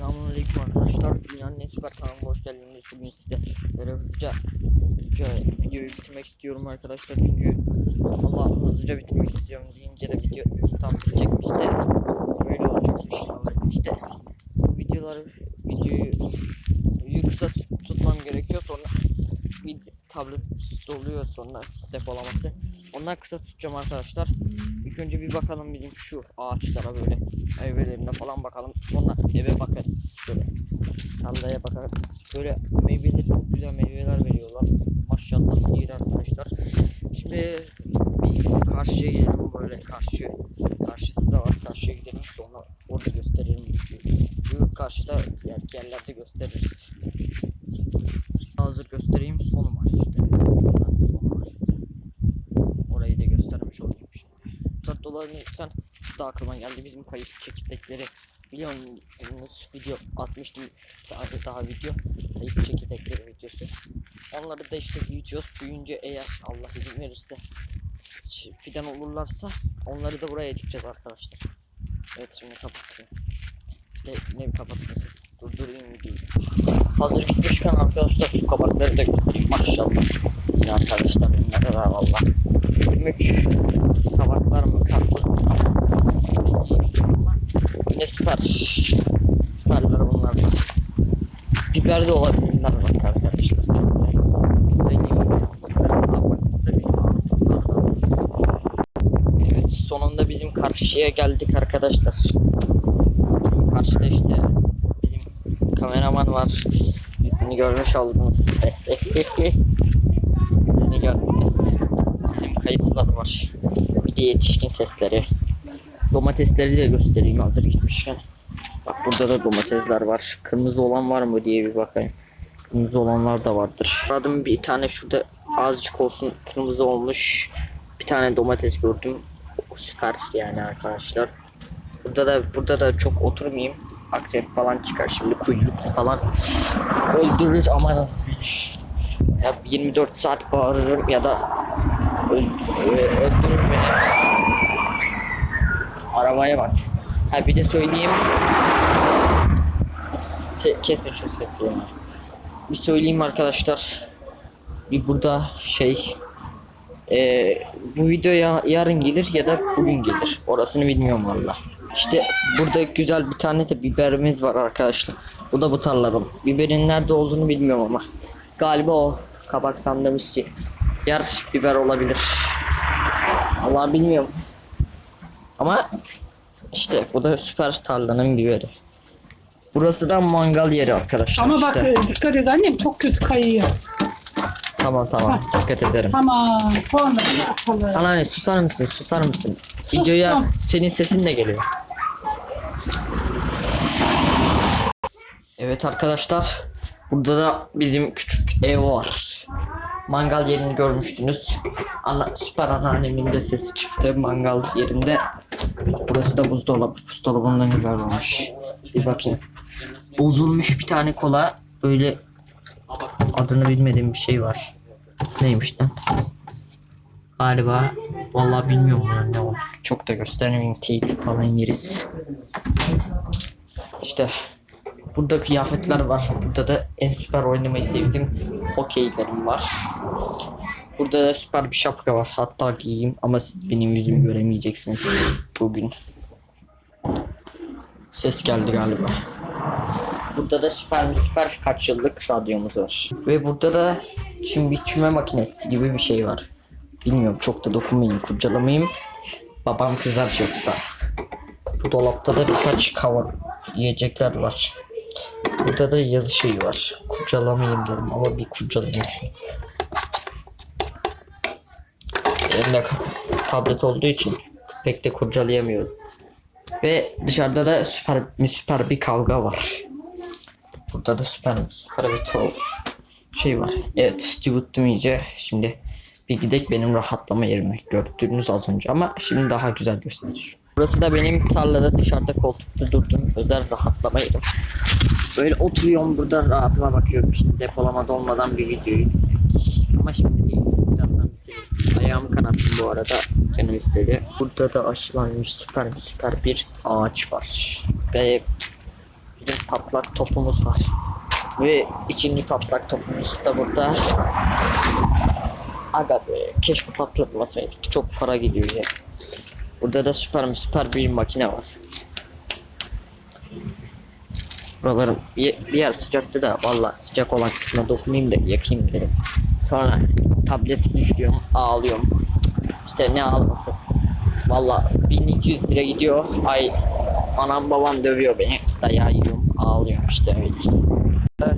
Selamünaleyküm arkadaşlar. Dünyanın en süper kanalına hoş geldiniz. Bugün size böyle hızlıca, hızlıca videoyu bitirmek istiyorum arkadaşlar. Çünkü Allah hızlıca bitirmek istiyorum deyince de video tam bitecekmiş de böyle olacakmış. İşte bu videoları videoyu videoyu kısa tut- tutmam gerekiyor sonra bir tablet doluyor sonra depolaması. Onlar kısa tutacağım arkadaşlar. İlk önce bir bakalım bizim şu ağaçlara böyle meyvelerine falan bakalım. Sonra eve bakarız şöyle. Tarlaya bakarız. Böyle meyveler çok güzel meyveler veriyorlar. Maşallah iyi arkadaşlar. Şimdi bir karşıya gidelim böyle karşı. Karşısı da var. Karşıya gidelim sonra orada gösteririm. Şu karşıda yer, yerlerde gösteririz. Hazır göstereyim sonu var işte. Sonu var. Orayı da göstermiş olayım şimdi. Sert dolanırken da aklıma geldi. Bizim kayısı çekirdekleri biliyor musunuz? Video atmıştım. Daha, daha video. Kayısı çekirdekleri videosu. Onları da işte büyütüyoruz. Büyüyünce eğer Allah izin verirse fidan olurlarsa onları da buraya dikeceğiz arkadaşlar. Evet şimdi kapatıyorum. İşte ne kapatması? Durdurayım videoyu. Hazır gitmişken arkadaşlar şu kabakları da göstereyim maşallah. Yine arkadaşlar bunlara da valla mük. Kabaklar mı? Karpuz Yine süper. Süperler bunlar. Biber de arkadaşlar. Ağaçlar da var. Evet sonunda bizim karşıya geldik arkadaşlar. Karşıda işte bizim kameraman var. Yüzünü görmüş oldunuz. Yüzünü gördünüz. Bizim kayısılar var. Bir de yetişkin sesleri. Domatesleri de göstereyim hazır gitmişken. Bak burada da domatesler var. Kırmızı olan var mı diye bir bakayım. Kırmızı olanlar da vardır. Adım bir tane şurada azıcık olsun kırmızı olmuş. Bir tane domates gördüm. O süper yani arkadaşlar. Burada da burada da çok oturmayayım. Akrep falan çıkar şimdi kuyruk falan öldürür ama ya 24 saat bağırırım ya da öl- öldürür beni. Arabaya bak. Ha bir de söyleyeyim. Se- kesin şu sesi ya. Bir söyleyeyim arkadaşlar. Bir burada şey e, bu videoya yarın gelir ya da bugün gelir. Orasını bilmiyorum valla. İşte burada güzel bir tane de biberimiz var arkadaşlar. Bu da bu tarladım. Biberin nerede olduğunu bilmiyorum ama. Galiba o kabak sandığımız şey. Yar biber olabilir. Allah bilmiyorum. Ama işte bu da süper tarlanın biberi. Burası da mangal yeri arkadaşlar. Ama bak işte. e, dikkat et annem çok kötü kayıyor. Tamam tamam dikkat ederim. Tamam sonra atalım. Anneanne susar mısın susar mısın? Videoya Sustum. senin sesin de geliyor. Evet arkadaşlar. Burada da bizim küçük ev var. Mangal yerini görmüştünüz. Ana, süper anneannemin de sesi çıktı mangal yerinde. Burası da buzdolabı. Buzdolabından güzel olmuş. Bir bakayım. Bozulmuş bir tane kola. Böyle adını bilmediğim bir şey var. Neymiş lan? Galiba vallahi bilmiyorum bunun ne o. Çok da göstermeyeyim teyip falan yeriz. İşte burada kıyafetler var. Burada da en süper oynamayı sevdiğim hokeylerim var. Burada da süper bir şapka var. Hatta giyeyim ama siz benim yüzümü göremeyeceksiniz bugün. Ses geldi galiba. Burada da süper süper kaç yıllık radyomuz var. Ve burada da çim biçme makinesi gibi bir şey var. Bilmiyorum çok da dokunmayayım kurcalamayayım. Babam kızar yoksa. Bu dolapta da birkaç kava yiyecekler var. Burada da yazı şeyi var. Kurcalamayayım dedim ama bir kurcalayayım şunu. Elimde tablet olduğu için pek de kurcalayamıyorum. Ve dışarıda da süper süper bir kavga var. Burada da süper süper bir şey var. Evet cıvıttım iyice. Şimdi bir gidek benim rahatlama yerime. Gördünüz az önce ama şimdi daha güzel gösterir. Burası da benim tarlada dışarıda koltukta durdum. Özel rahatlama yerim. Böyle oturuyorum burada rahatıma bakıyorum. Şimdi depolamada olmadan bir videoyu. Ama şimdi değil. Birazdan bitiririz. Ayağımı kanattım bu arada. Canım istedi. Burada da aşılanmış süper süper bir ağaç var. Ve bizim patlak topumuz var. Ve ikinci patlak topumuz da burada. Aga be keşke patlatmasaydık. Çok para gidiyor ya. Burada da süper süper bir makine var. Buralarım bir, yer sıcaktı da valla sıcak olan kısmına dokunayım da yakayım dedim. Sonra tableti düşürüyorum ağlıyorum. İşte ne ağlaması. Valla 1200 lira gidiyor. Ay anam babam dövüyor beni. Dayağı yiyorum ağlıyorum işte öyle. Burada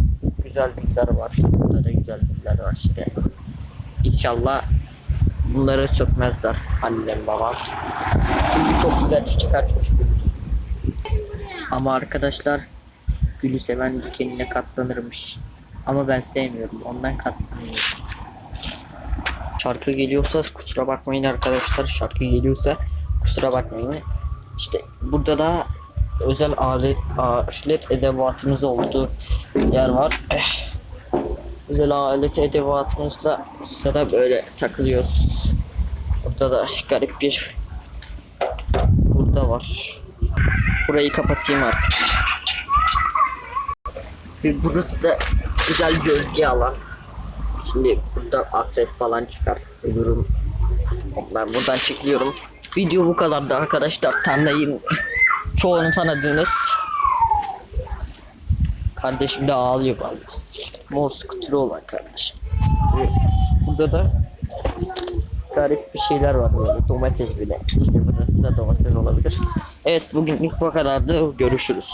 Güzel bilgiler var. Burada da güzel bilgiler var işte. İnşallah bunları sökmezler annem babam. Çünkü çok güzel çiçek açmış gül. Ama arkadaşlar gülü seven dikenine katlanırmış. Ama ben sevmiyorum. Ondan katlanıyorum. Şarkı geliyorsa kusura bakmayın arkadaşlar. Şarkı geliyorsa kusura bakmayın. İşte burada da özel alet, alet edevatımız olduğu yer var. Eh. Özel alet edevatımızla sıra böyle takılıyoruz. Burada da garip bir burada var. Burayı kapatayım artık. Ve burası da güzel gölge alan. Şimdi buradan akrep falan çıkar. Ölürüm. Ben buradan çekiliyorum. Video bu kadardı arkadaşlar. Tanrı'yın çoğunu tanıdığınız. Kardeşim de ağlıyor vallahi. Mor skuturu olan kardeşim. Evet. Burada da garip bir şeyler var böyle domates bile. İşte burası da domates olabilir. Evet bugün bu kadardı. Görüşürüz.